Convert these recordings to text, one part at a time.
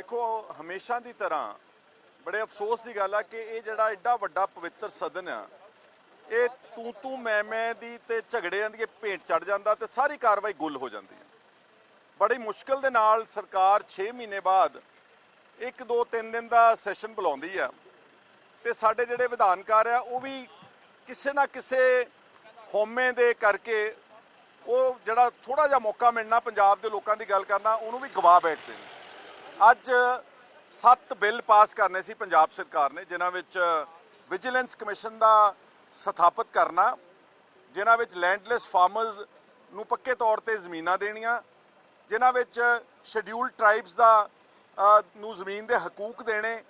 ਦੇਖੋ, ਹਮੇਸ਼ਾ ਦੀ ਤਰ੍ਹਾਂ ਬੜੇ ਅਫਸੋਸ ਦੀ ਗੱਲ ਆ ਕਿ ਇਹ ਜਿਹੜਾ ਐਡਾ ਵੱਡਾ ਪਵਿੱਤਰ ਸਦਨ ਆ, ਇਹ ਤੂੰ ਤੂੰ ਮੈਂ ਮੈਂ ਦੀ ਤੇ ਝਗੜਿਆਂ ਦੀ ਭੇਂਟ ਚੜ ਜਾਂਦਾ ਤੇ ਸਾਰੀ ਕਾਰਵਾਈ ਗੁੱਲ ਹੋ ਜਾਂਦੀ ਹੈ ਬੜੀ ਮੁਸ਼ਕਲ ਦੇ ਨਾਲ ਸਰਕਾਰ 6 ਮਹੀਨੇ ਬਾਅਦ ਇੱਕ, ਦੋ, ਤਿੰਨ ਦਿਨ ਦਾ ਸੈਸ਼ਨ ਬੁਲਾਉਂਦੀ ਆ ਤੇ ਸਾਡੇ ਜਿਹੜੇ ਵਿਧਾਨਕਾਰ ਆ, ਉਹ ਵੀ ਕਿਸੇ ਨਾ ਕਿਸੇ ਹੋਮੇ ਦੇ ਕਰਕੇ ਉਹ ਜਿਹੜਾ ਥੋੜਾ ਜਿਹਾ ਮੌਕਾ ਮਿਲਣਾ, ਪੰਜਾਬ ਦੇ ਲੋਕਾਂ ਦੀ ਗੱਲ ਕਰਨਾ, ਉਹਨੂੰ ਵੀ ਗਵਾ ਬੈਠਦੇ ਨੇ। ਅੱਜ ਸੱਤ ਬਿੱਲ ਪਾਸ ਕਰਨੇ ਸੀ ਪੰਜਾਬ ਸਰਕਾਰ ਨੇ, ਜਿਨ੍ਹਾਂ ਵਿੱਚ ਵਿਜੀਲੈਂਸ ਕਮਿਸ਼ਨ ਦਾ ਸਥਾਪਿਤ ਕਰਨਾ, ਜਿਨ੍ਹਾਂ ਵਿੱਚ ਲੈਂਡਲੈਸ ਫਾਰਮਰਸ ਨੂੰ ਪੱਕੇ ਤੌਰ ਤੇ ਜ਼ਮੀਨਾਂ ਦੇਣੀਆਂ, ਜਿਨ੍ਹਾਂ ਵਿੱਚ ਸ਼ੈਡਿਊਲਡ ਟ੍ਰਾਈਬਸ ਦਾ ਨੂੰ ਜ਼ਮੀਨ ਦੇ ਹਕੂਕ ਦੇਣੇ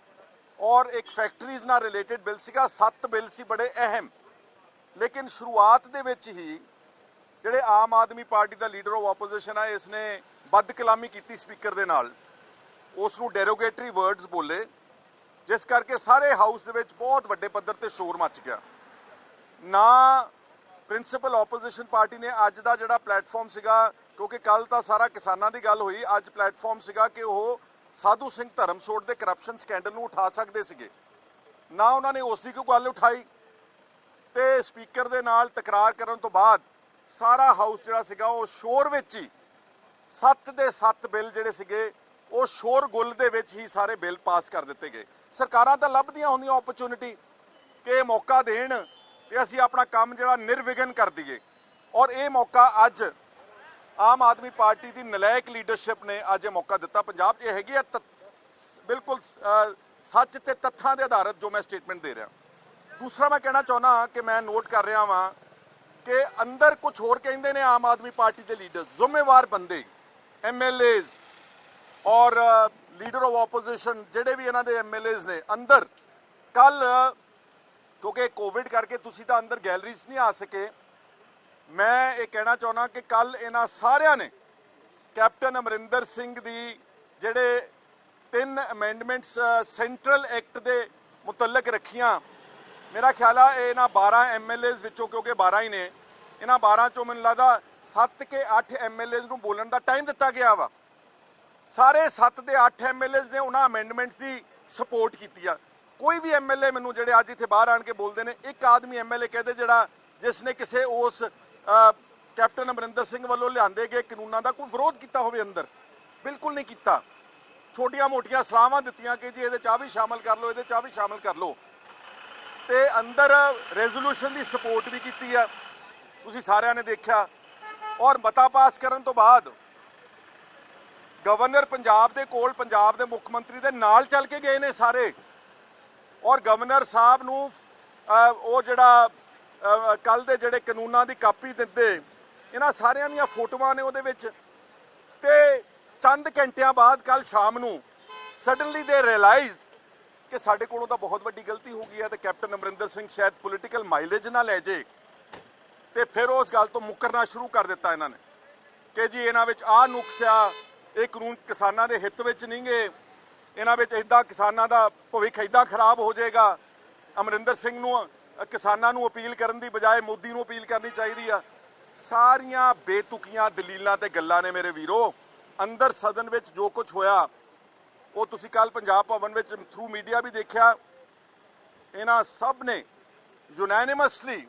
ਔਰ ਇੱਕ ਫੈਕਟਰੀਜ਼ ਨਾਲ ਰਿਲੇਟਡ ਬਿੱਲ ਸੀਗਾ। ਸੱਤ ਬਿੱਲ ਸੀ, ਬੜੇ ਅਹਿਮ। ਲੇਕਿਨ ਸ਼ੁਰੂਆਤ ਦੇ ਵਿੱਚ ਹੀ ਜਿਹੜੇ ਆਮ ਆਦਮੀ ਪਾਰਟੀ ਦਾ ਲੀਡਰ ਆਫ ਆਪੋਜੀਸ਼ਨ ਆ ਇਸ ਨੇ ਬਦਕਲਾਮੀ ਕੀਤੀ ਸਪੀਕਰ ਦੇ ਨਾਲ। ਉਸ ਨੂੰ ਡੈਰੋਗੇਟਰੀ ਵਰਡਸ ਬੋਲੇ, ਜਿਸ ਕਰਕੇ ਸਾਰੇ ਹਾਊਸ ਦੇ ਵਿੱਚ ਬਹੁਤ ਵੱਡੇ ਪੱਧਰ ਤੇ ਸ਼ੋਰ ਮਚ ਗਿਆ। ਨਾ ਪ੍ਰਿੰਸੀਪਲ ਆਪੋਜੀਸ਼ਨ ਪਾਰਟੀ ਨੇ ਅੱਜ ਦਾ ਜਿਹੜਾ ਪਲੇਟਫਾਰਮ ਸੀਗਾ, ਕਿਉਂਕਿ ਕੱਲ ਤਾਂ ਸਾਰਾ ਕਿਸਾਨਾਂ ਦੀ ਗੱਲ ਹੋਈ, ਅੱਜ ਪਲੇਟਫਾਰਮ ਸੀਗਾ ਕਿ ਉਹ ਸਾਧੂ ਸਿੰਘ ਧਰਮਸੋਟ ਦੇ ਕਰਪਸ਼ਨ ਸਕੈਂਡਲ ਨੂੰ ਉਠਾ ਸਕਦੇ ਸੀਗੇ। ਨਾ ਉਹਨਾਂ ਨੇ ਉਸ ਦੀ ਕੋਈ ਗੱਲ ਉਠਾਈ ਤੇ ਸਪੀਕਰ ਦੇ ਨਾਲ ਤਕਰਾਰ ਕਰਨ ਤੋਂ ਬਾਅਦ ਸਾਰਾ ਹਾਊਸ ਜਿਹੜਾ ਸੀਗਾ ਉਹ ਸ਼ੋਰ ਵਿੱਚ ਹੀ ਸੱਤ ਦੇ ਸੱਤ ਬਿੱਲ ਜਿਹੜੇ ਸੀਗੇ ਉਹ ਸ਼ੋਰ ਗੁੱਲ ਦੇ ਵਿੱਚ ਹੀ ਸਾਰੇ ਬਿੱਲ ਪਾਸ ਕਰ ਦਿੱਤੇ ਗਏ। ਸਰਕਾਰਾਂ ਤਾਂ ਲੱਭਦੀਆਂ ਹੁੰਦੀਆਂ ਓਪਰਚੁਨਿਟੀ ਕਿ ਇਹ ਮੌਕਾ ਦੇਣ ਤੇ ਅਸੀਂ ਆਪਣਾ ਕੰਮ ਜਿਹੜਾ ਨਿਰਵਿਘਨ ਕਰ ਦਈਏ। ਔਰ ਇਹ ਮੌਕਾ ਅੱਜ ਆਮ ਆਦਮੀ ਪਾਰਟੀ ਦੀ ਨਲਾਇਕ ਲੀਡਰਸ਼ਿਪ ਨੇ ਅੱਜ ਇਹ ਮੌਕਾ ਦਿੱਤਾ। ਪੰਜਾਬ 'ਚ ਇਹ ਹੈਗੀ ਆ ਤੱਥ- ਬਿਲਕੁਲ ਸੱਚ ਤੇ ਤੱਥਾਂ ਦੇ ਆਧਾਰਿਤ ਜੋ ਮੈਂ ਸਟੇਟਮੈਂਟ ਦੇ ਰਿਹਾ। ਦੂਸਰਾ ਮੈਂ ਕਹਿਣਾ ਚਾਹੁੰਦਾ ਕਿ ਮੈਂ ਨੋਟ ਕਰ ਰਿਹਾ ਵਾਂ ਕਿ ਅੰਦਰ ਕੁਝ ਹੋਰ ਕਹਿੰਦੇ ਨੇ ਆਮ ਆਦਮੀ ਪਾਰਟੀ ਦੇ ਲੀਡਰ ਜ਼ਿੰਮੇਵਾਰ ਬੰਦੇ ਐਮਐਲਏਜ਼ ਔਰ ਲੀਡਰ ਆਫ ਆਪੋਜੀਸ਼ਨ ਜਿਹੜੇ ਵੀ ਇਹਨਾਂ ਦੇ ਐਮਐਲਏਜ਼ ਨੇ, ਅੰਦਰ, ਕੱਲ, ਕਿਉਂਕਿ ਕੋਵਿਡ ਕਰਕੇ ਤੁਸੀਂ ਤਾਂ ਅੰਦਰ ਗੈਲਰੀਜ਼ ਨਹੀਂ ਆ ਸਕੇ, ਮੈਂ ਇਹ ਕਹਿਣਾ ਚਾਹੁੰਦਾ ਕਿ ਕੱਲ ਇਹਨਾਂ ਸਾਰਿਆਂ ਨੇ ਕੈਪਟਨ ਅਮਰਿੰਦਰ ਸਿੰਘ ਦੀ ਜਿਹੜੇ ਤਿੰਨ ਅਮੈਂਡਮੈਂਟਸ ਸੈਂਟਰਲ ਐਕਟ ਦੇ ਮੁਤਲਕ ਰੱਖੀਆਂ, ਮੇਰਾ ਖਿਆਲ ਆ ਇਹ ਇਹਨਾਂ 12 ਐਮਐਲਏਜ਼ ਵਿੱਚੋਂ ਕਿਉਂਕਿ 12 ਹੀ ਨੇ, ਇਹਨਾਂ 12 ਚੋਂ ਮੈਨੂੰ ਲੱਗਦਾ 7 ਕੇ 8 ਐਮਐਲਏਜ਼ ਨੂੰ ਬੋਲਣ ਦਾ ਟਾਈਮ ਦਿੱਤਾ ਗਿਆ ਵਾ। ਸਾਰੇ 7 ਦੇ 8 ਐਮਐਲਏਜ਼ ਨੇ ਉਹਨਾਂ ਅਮੈਂਡਮੈਂਟਸ ਦੀ ਸਪੋਰਟ ਕੀਤੀ ਆ। ਕੋਈ ਵੀ ਐਮਐਲਏ ਮੈਨੂੰ ਜਿਹੜੇ ਅੱਜ ਇੱਥੇ ਬਾਹਰ ਆਣ ਕੇ ਬੋਲਦੇ ਨੇ, ਇੱਕ ਆਦਮੀ ਐਮਐਲਏ ਕਹਦੇ ਜਿਹੜਾ ਜਿਸ ਨੇ ਕਿਸੇ ਉਸ ਕੈਪਟਨ ਅਮਰਿੰਦਰ ਸਿੰਘ ਵੱਲੋਂ ਲਿਆਂਦੇ ਗਏ ਕਾਨੂੰਨਾਂ ਦਾ ਕੋਈ ਵਿਰੋਧ ਕੀਤਾ ਹੋਵੇ ਅੰਦਰ, ਬਿਲਕੁਲ ਨਹੀਂ ਕੀਤਾ। ਛੋਟੀਆਂ-ਮੋਟੀਆਂ ਸਲਾਹਾਂ ਦਿੱਤੀਆਂ ਕਿ ਜੀ ਇਹਦੇ ਚ ਆਹ ਵੀ ਸ਼ਾਮਲ ਕਰ ਲਓ, ਇਹਦੇ ਚ ਆਹ ਵੀ ਸ਼ਾਮਲ ਕਰ ਲਓ। ਤੇ ਅੰਦਰ ਰੈਜ਼ੋਲੂਸ਼ਨ ਦੀ ਸਪੋਰਟ ਵੀ ਕੀਤੀ ਆ। ਤੁਸੀਂ ਸਾਰਿਆਂ ਨੇ ਦੇਖਿਆ। ਔਰ ਮਤਾ ਪਾਸ ਕਰਨ ਤੋਂ ਬਾਅਦ ਗਵਰਨਰ ਪੰਜਾਬ ਦੇ ਕੋਲ, ਪੰਜਾਬ ਦੇ ਮੁੱਖ ਮੰਤਰੀ ਦੇ ਨਾਲ ਚੱਲ ਕੇ ਗਏ ਨੇ ਸਾਰੇ। ਔਰ ਗਵਰਨਰ ਸਾਹਿਬ ਨੂੰ ਉਹ ਜਿਹੜਾ ਕੱਲ ਦੇ ਜਿਹੜੇ ਕਾਨੂੰਨਾਂ ਦੀ ਕਾਪੀ ਦਿੰਦੇ, ਇਹਨਾਂ ਸਾਰਿਆਂ ਦੀਆਂ ਫੋਟੋਆਂ ਨੇ ਉਹਦੇ ਵਿੱਚ। ਤੇ ਚੰਦ ਘੰਟਿਆਂ ਬਾਅਦ ਕੱਲ ਸ਼ਾਮ ਨੂੰ ਸਡਨਲੀ ਦੇ ਰਿਅਲਾਈਜ਼ ਕਿ ਸਾਡੇ ਕੋਲੋਂ ਤਾਂ ਬਹੁਤ ਵੱਡੀ ਗਲਤੀ ਹੋ ਗਈ ਹੈ ਤੇ ਕੈਪਟਨ ਅਮਰਿੰਦਰ ਸਿੰਘ ਸ਼ਾਇਦ ਪੋਲੀਟੀਕਲ ਮਾਈਲੇਜ ਨਾ ਲੈ ਜੇ। ਤੇ ਫਿਰ ਉਸ ਗੱਲ ਤੋਂ ਮੁੱਕਰਨਾ ਸ਼ੁਰੂ ਕਰ ਦਿੱਤਾ ਇਹਨਾਂ ਨੇ। ਕਿ ਜੀ ਇਹਨਾਂ ਵਿੱਚ ਆਹ ਨੁਕਸ ਆ ਇਹ ਕਾਨੂੰਨ ਕਿਸਾਨਾਂ ਦੇ ਹਿੱਤ ਵਿੱਚ ਨਹੀਂਗੇ ਇਹਨਾਂ ਵਿੱਚ ਇਦਾਂ ਕਿਸਾਨਾਂ ਦਾ ਭਵਿੱਖ ਇਦਾਂ ਖਰਾਬ ਹੋ ਜਾਏਗਾ। ਅਮਰਿੰਦਰ ਸਿੰਘ ਨੂੰ ਕਿਸਾਨਾਂ ਨੂੰ ਅਪੀਲ ਕਰਨ ਦੀ ਬਜਾਏ ਮੋਦੀ ਨੂੰ ਅਪੀਲ ਕਰਨੀ ਚਾਹੀਦੀ ਆ। ਸਾਰੀਆਂ ਬੇਤੁਕੀਆਂ ਦਲੀਲਾਂ ਤੇ ਗੱਲਾਂ ਨੇ ਮੇਰੇ ਵੀਰੋ। ਅੰਦਰ ਸਦਨ ਵਿੱਚ ਜੋ ਕੁਝ ਹੋਇਆ, ਉਹ ਤੁਸੀਂ ਕੱਲ ਪੰਜਾਬ ਭਵਨ ਵਿੱਚ ਥਰੂ ਮੀਡੀਆ ਵੀ ਦੇਖਿਆ। ਇਹਨਾਂ ਸਭ ਨੇ ਯੂਨੈਨਿਮਸਲੀ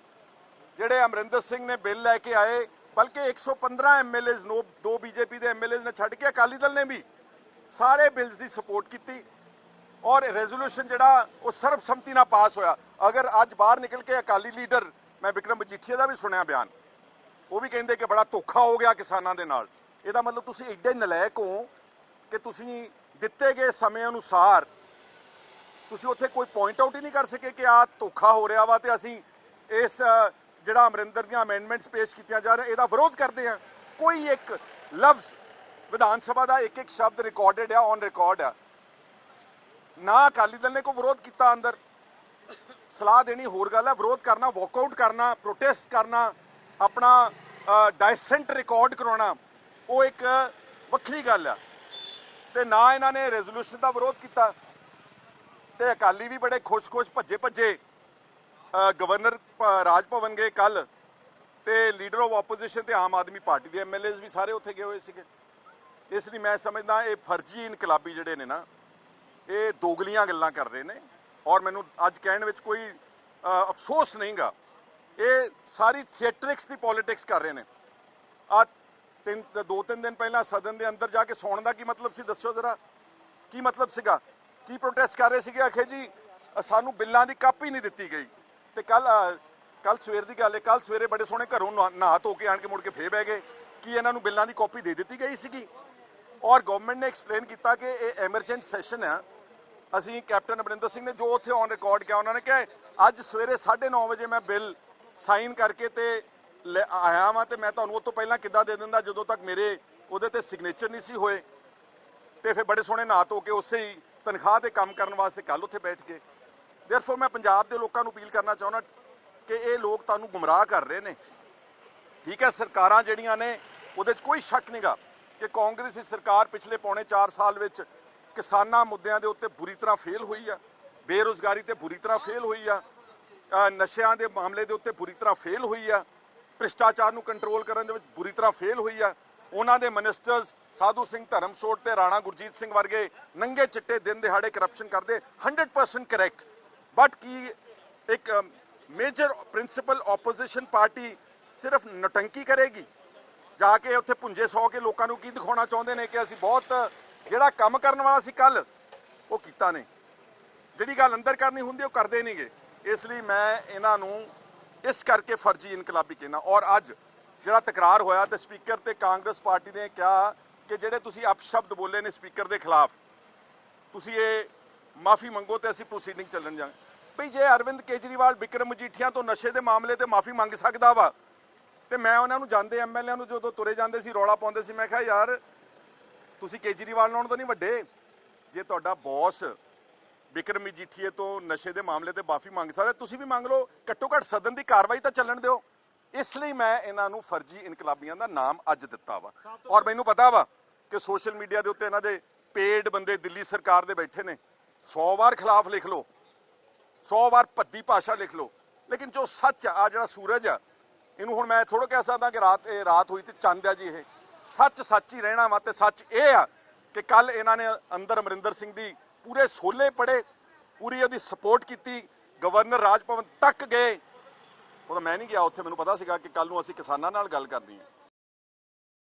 ਜਿਹੜੇ ਅਮਰਿੰਦਰ ਸਿੰਘ ਨੇ ਬਿੱਲ ਲੈ ਕੇ ਆਏ ਬਲਕਿ 115 ਐਮਐਲਏਜ਼ ਨੂੰ ਦੋ ਬੀਜੇਪੀ ਦੇ ਐਮਐਲਏਜ਼ ਨੇ ਛੱਡ ਕੇ ਅਕਾਲੀ ਦਲ ਨੇ ਵੀ ਸਾਰੇ ਬਿੱਲਸ ਦੀ ਸਪੋਰਟ ਕੀਤੀ ਔਰ ਰੈਜ਼ੋਲੂਸ਼ਨ ਜਿਹੜਾ ਉਹ ਸਰਬਸੰਮਤੀ ਨਾਲ ਪਾਸ ਹੋਇਆ। ਅਗਰ ਅੱਜ ਬਾਹਰ ਨਿਕਲ ਕੇ ਅਕਾਲੀ ਲੀਡਰ, ਮੈਂ ਵਿਕਰਮ ਮਜੀਠੀਆ ਦਾ ਵੀ ਸੁਣਿਆ ਬਿਆਨ, ਉਹ ਵੀ ਕਹਿੰਦੇ ਕਿ ਬੜਾ ਧੋਖਾ ਹੋ ਗਿਆ ਕਿਸਾਨਾਂ ਦੇ ਨਾਲ। ਇਹਦਾ ਮਤਲਬ ਤੁਸੀਂ ਐਡੇ ਨਲਾਇਕ ਹੋ ਕਿ ਤੁਸੀਂ ਦਿੱਤੇ ਗਏ ਸਮੇਂ ਅਨੁਸਾਰ ਤੁਸੀਂ ਉੱਥੇ ਕੋਈ ਪੁਆਇੰਟ ਆਊਟ ਹੀ ਨਹੀਂ ਕਰ ਸਕੇ ਕਿ ਆਹ ਧੋਖਾ ਹੋ ਰਿਹਾ ਵਾ ਤੇ ਅਸੀਂ ਇਸ ਜਿਹੜਾ ਅਮਰਿੰਦਰ ਦੀਆਂ ਅਮੈਂਡਮੈਂਟਸ ਪੇਸ਼ ਕੀਤੀਆਂ ਜਾ ਰਹੀਆਂ, ਇਹਦਾ ਵਿਰੋਧ ਕਰਦੇ ਆ। ਕੋਈ ਇੱਕ ਲਫ਼ਜ਼ ਵਿਧਾਨ ਸਭਾ ਦਾ ਇੱਕ ਇੱਕ ਸ਼ਬਦ ਰਿਕਾਰਡਡ ਆ ਔਨ ਰਿਕਾਰਡ ਆ। ਨਾ ਅਕਾਲੀ ਦਲ ਨੇ ਕੋਈ ਵਿਰੋਧ ਕੀਤਾ ਅੰਦਰ। ਸਲਾਹ ਦੇਣੀ ਹੋਰ ਗੱਲ ਹੈ ਵਿਰੋਧ ਕਰਨਾ ਵਾਕਆਊਟ ਕਰਨਾ ਪ੍ਰੋਟੈਸਟ ਕਰਨਾ, ਆਪਣਾ ਡਾਇਸੈਂਟ ਰਿਕਾਰਡ ਕਰਾਉਣਾ, ਉਹ ਇੱਕ ਵੱਖਰੀ ਗੱਲ ਆ। ਤੇ ਨਾ ਇਹਨਾਂ ਨੇ ਰੈਜ਼ੋਲੂਸ਼ਨ ਦਾ ਵਿਰੋਧ ਕੀਤਾ। ਤੇ ਅਕਾਲੀ ਵੀ ਬੜੇ ਖੁਸ਼-ਖੁਸ਼ ਭੱਜੇ-ਭੱਜੇ ਗਵਰਨਰ ਰਾਜ ਭਵਨ ਗਏ ਕੱਲ ਤੇ ਲੀਡਰ ਆਫ ਆਪੋਜੀਸ਼ਨ ਤੇ ਆਮ ਆਦਮੀ ਪਾਰਟੀ ਦੇ ਐਮਐਲਏਜ਼ ਵੀ ਸਾਰੇ ਉੱਥੇ ਗਏ ਹੋਏ ਸੀਗੇ। ਇਸ ਲਈ ਮੈਂ ਸਮਝਦਾ ਇਹ ਫਰਜ਼ੀ ਇਨਕਲਾਬੀ ਜਿਹੜੇ ਨੇ ਨਾ ਇਹ ਦੋਗਲੀਆਂ ਗੱਲਾਂ ਕਰ ਰਹੇ ਨੇ ਔਰ ਮੈਨੂੰ ਅੱਜ ਕਹਿਣ ਵਿੱਚ ਕੋਈ ਅ, ਅਫਸੋਸ ਨਹੀਂਗਾ। ਇਹ ਸਾਰੀ ਥੀਏਟਰਿਕਸ ਦੀ ਪੋਲਿਟਿਕਸ ਕਰ ਰਹੇ ਨੇ। ਆ ਤਿੰਨ ਦੋ ਤਿੰਨ ਦਿਨ ਪਹਿਲਾਂ ਸਦਨ ਦੇ ਅੰਦਰ ਜਾ ਕੇ ਸੌਣ ਦਾ ਕੀ ਮਤਲਬ ਸੀ ਦੱਸਿਓ ਜ਼ਰਾ? ਕੀ ਮਤਲਬ ਸੀਗਾ? ਕੀ ਪ੍ਰੋਟੈਸਟ ਕਰ ਰਹੇ ਸੀਗੇ? ਆਖੇ ਜੀ ਸਾਨੂੰ ਬਿੱਲਾਂ ਦੀ ਕਾਪੀ ਨਹੀਂ ਦਿੱਤੀ ਗਈ। ਤੇ ਕੱਲ ਕੱਲ ਸਵੇਰ ਦੀ ਗੱਲ ਹੈ ਕੱਲ ਸਵੇਰੇ ਬੜੇ ਸੋਹਣੇ ਘਰੋਂ ਨਹਾ- ਨਹਾ ਧੋ ਕੇ ਆਣ ਕੇ ਮੁੜ ਕੇ ਫੇਰ ਬਹਿ ਗਏ। ਕੀ ਇਹਨਾਂ ਨੂੰ ਬਿੱਲਾਂ ਦੀ ਕਾਪੀ ਦੇ ਦਿੱਤੀ ਗਈ ਸੀਗੀ? ਔਰ ਗਵਰਨਮੈਂਟ ਨੇ ਐਕਸਪਲੇਨ ਕੀਤਾ ਕਿ ਇਹ ਐਮਰਜੈਂਟ ਸੈਸ਼ਨ ਹੈ ਅਸੀਂ ਕੈਪਟਨ ਅਮਰਿੰਦਰ ਸਿੰਘ ਨੇ ਜੋ ਉੱਥੇ ਔਨ ਰਿਕਾਰਡ ਕਿਹਾ, ਉਹਨਾਂ ਨੇ ਕਿਹਾ, ਅੱਜ ਸਵੇਰੇ 9:30 ਵਜੇ ਮੈਂ ਬਿੱਲ ਸਾਈਨ ਕਰਕੇ ਤੇ ਲੈ ਆਇਆ ਵਾਂ ਤੇ ਮੈਂ ਤੁਹਾਨੂੰ ਉਹ ਤੋਂ ਪਹਿਲਾਂ ਕਿੱਦਾਂ ਦੇ ਦਿੰਦਾ ਜਦੋਂ ਤੱਕ ਮੇਰੇ ਉਹਦੇ ਤੇ ਸਿਗਨੇਚਰ ਨਹੀਂ ਸੀ ਹੋਏ। ਤੇ ਫਿਰ ਬੜੇ ਸੋਹਣੇ ਨਾਂ ਧੋ ਕੇ ਉਸੇ ਹੀ ਤਨਖਾਹ ਤੇ ਕੰਮ ਕਰਨ ਵਾਸਤੇ ਕੱਲ ਉੱਥੇ ਬੈਠ ਗਏ। ਦੇਅਰਫੋਰ ਮੈਂ ਪੰਜਾਬ ਦੇ ਲੋਕਾਂ ਨੂੰ ਅਪੀਲ ਕਰਨਾ ਚਾਹੁੰਦਾ ਕਿ ਇਹ ਲੋਕ ਤੁਹਾਨੂੰ ਗੁੰਮਰਾਹ ਕਰ ਰਹੇ ਨੇ। ਠੀਕ ਹੈ, ਸਰਕਾਰਾਂ ਜਿਹੜੀਆਂ ਨੇ, ਉਹਦੇ 'ਚ ਕੋਈ ਸ਼ੱਕ ਨਹੀਂਗਾ ਕਿ ਕਾਂਗਰਸੀ ਸਰਕਾਰ ਪਿਛਲੇ ਪੌਣੇ 4 ਸਾਲ ਵਿੱਚ ਕਿਸਾਨਾਂ ਮੁੱਦਿਆਂ ਦੇ ਉੱਤੇ ਬੁਰੀ ਤਰ੍ਹਾਂ ਫੇਲ ਹੋਈ ਆ, ਬੇਰੁਜ਼ਗਾਰੀ ਤੇ ਬੁਰੀ ਤਰ੍ਹਾਂ ਫੇਲ ਹੋਈ ਆ ਨਸ਼ਿਆਂ ਦੇ ਮਾਮਲੇ ਦੇ ਉੱਤੇ ਬੁਰੀ ਤਰ੍ਹਾਂ ਫੇਲ ਹੋਈ ਆ, ਭ੍ਰਿਸ਼ਟਾਚਾਰ ਨੂੰ ਕੰਟਰੋਲ ਕਰਨ ਦੇ ਵਿੱਚ ਬੁਰੀ ਤਰ੍ਹਾਂ ਫੇਲ ਹੋਈ ਆ। ਉਹਨਾਂ ਦੇ ਮਿਨਿਸਟਰਸ ਸਾਧੂ ਸਿੰਘ ਧਰਮਸੋਤ ਤੇ ਰਾਣਾ ਗੁਰਜੀਤ ਸਿੰਘ ਵਰਗੇ ਨੰਗੇ ਚਿੱਟੇ ਦਿਨ ਦਿਹਾੜੇ ਕਰਪਸ਼ਨ ਕਰਦੇ 100% ਕਰੈਕਟ ਬਟ ਕੀ ਇੱਕ ਮੇਜਰ ਪ੍ਰਿੰਸੀਪਲ ਆਪੋਜੀਸ਼ਨ ਪਾਰਟੀ ਸਿਰਫ ਨਟੰਕੀ ਕਰੇਗੀ ਜਾ ਕੇ ਉੱਥੇ ਪੁੰਜੇ ਸੌ ਕੇ ਲੋਕਾਂ ਨੂੰ ਕੀ ਦਿਖਾਉਣਾ ਚਾਹੁੰਦੇ ਨੇ ਕਿ ਅਸੀਂ ਬਹੁਤ ਜਿਹੜਾ ਕੰਮ ਕਰਨ ਵਾਲਾ ਸੀ ਕੱਲ ਉਹ ਕੀਤਾ ਨਹੀਂ ਜਿਹੜੀ ਗੱਲ ਅੰਦਰ ਕਰਨੀ ਹੁੰਦੀ ਉਹ ਕਰਦੇ ਨਹੀਂਗੇ ਇਸ ਲਈ ਮੈਂ ਇਹਨਾਂ ਨੂੰ ਇਸ ਕਰਕੇ ਫਰਜ਼ੀ ਇਨਕਲਾਬੀ ਕਹਿਣਾ ਔਰ ਅੱਜ ਜਿਹੜਾ ਤਕਰਾਰ ਹੋਇਆ ਤੇ ਸਪੀਕਰ ਤੇ ਕਾਂਗਰਸ ਪਾਰਟੀ ਨੇ ਕਿਹਾ ਕਿ ਜਿਹੜੇ ਤੁਸੀਂ ਅਪਸ਼ਬਦ ਬੋਲੇ ਨੇ ਸਪੀਕਰ ਦੇ ਖਿਲਾਫ ਤੁਸੀਂ ਇਹ ਮਾਫੀ ਮੰਗੋ ਤੇ ਅਸੀਂ ਪ੍ਰੋਸੀਡਿੰਗ ਚੱਲਣ ਜਾਵਾਂਗੇ। ਭਈ ਜੇ ਅਰਵਿੰਦ ਕੇਜਰੀਵਾਲ ਵਿਕਰਮ ਮਜੀਠੀਆ ਤੋਂ ਨਸ਼ੇ ਦੇ ਮਾਮਲੇ ਤੇ ਮਾਫੀ ਮੰਗ ਸਕਦਾ ਵਾ, ਤੇ ਮੈਂ ਉਹਨਾਂ ਨੂੰ ਜਾਂਦੇ ਐਮਐਲਏ ਨੂੰ ਜਦੋਂ ਤੁਰੇ ਜਾਂਦੇ ਸੀ, ਰੌਲਾ ਪਾਉਂਦੇ ਸੀ, ਮੈਂ ਕਿਹਾ, ਯਾਰ, ਤੁਸੀਂ ਕੇਜਰੀਵਾਲ ਨਾਲੋਂ ਤਾਂ ਨਹੀਂ ਵੱਡੇ। ਜੇ ਤੁਹਾਡਾ ਬੌਸ ਵਿਕਰਮ ਮਜੀਠੀਏ ਤੋਂ ਨਸ਼ੇ ਦੇ ਮਾਮਲੇ ਤੇ ਮਾਫੀ ਮੰਗ ਸਕਦਾ, ਤੁਸੀਂ ਵੀ ਮੰਗ ਲਓ, ਘੱਟੋ ਘੱਟ ਸਦਨ ਦੀ ਕਾਰਵਾਈ ਤਾਂ ਚੱਲਣ ਦਿਓ। ਇਸ ਲਈ ਮੈਂ ਇਹਨਾਂ ਨੂੰ ਫਰਜ਼ੀ ਇਨਕਲਾਬੀਆਂ ਦਾ ਨਾਮ ਅੱਜ ਦਿੱਤਾ ਵਾ। ਔਰ ਮੈਨੂੰ ਪਤਾ ਵਾ ਕਿ ਸੋਸ਼ਲ ਮੀਡੀਆ ਦੇ ਉੱਤੇ ਇਹਨਾਂ ਦੇ ਪੇਡ ਬੰਦੇ ਦਿੱਲੀ ਸਰਕਾਰ ਦੇ ਬੈਠੇ ਨੇ। 100 ਵਾਰ ਖਿਲਾਫ ਲਿਖ ਲਓ 100 ਵਾਰ ਭੱਦੀ ਭਾਸ਼ਾ ਲਿਖ ਲਓ, ਲੇਕਿਨ ਜੋ ਸੱਚ ਆ, ਆਹ ਜਿਹੜਾ ਸੂਰਜ ਆ, ਇਹਨੂੰ ਹੁਣ ਮੈਂ ਥੋੜਾ ਕਹਿ ਸਕਦਾ ਕਿ ਰਾਤ, ਇਹ ਰਾਤ ਹੋਈ ਤੇ ਚੰਦ ਆ ਜੀ ਇਹ। ਸੱਚ ਸੱਚ ਹੀ ਰਹਿਣਾ ਵਾ ਤੇ ਸੱਚ ਇਹ ਆ ਕਿ ਕੱਲ ਇਹਨਾਂ ਨੇ ਅੰਦਰ ਅਮਰਿੰਦਰ ਸਿੰਘ ਦੀ ਪੂਰੇ ਸੋਲੇ ਪੜੇ, ਪੂਰੀ ਉਹਦੀ ਸਪੋਰਟ ਕੀਤੀ ਗਵਰਨਰ ਰਾਜ ਭਵਨ ਤੱਕ ਗਏ। ਉਹ ਤਾਂ ਮੈਂ ਨਹੀਂ ਗਿਆ, ਉੱਥੇ ਮੈਨੂੰ ਪਤਾ ਸੀਗਾ ਕਿ ਕੱਲ ਨੂੰ ਅਸੀਂ ਕਿਸਾਨਾਂ ਨਾਲ ਗੱਲ ਕਰਨੀ ਹੈ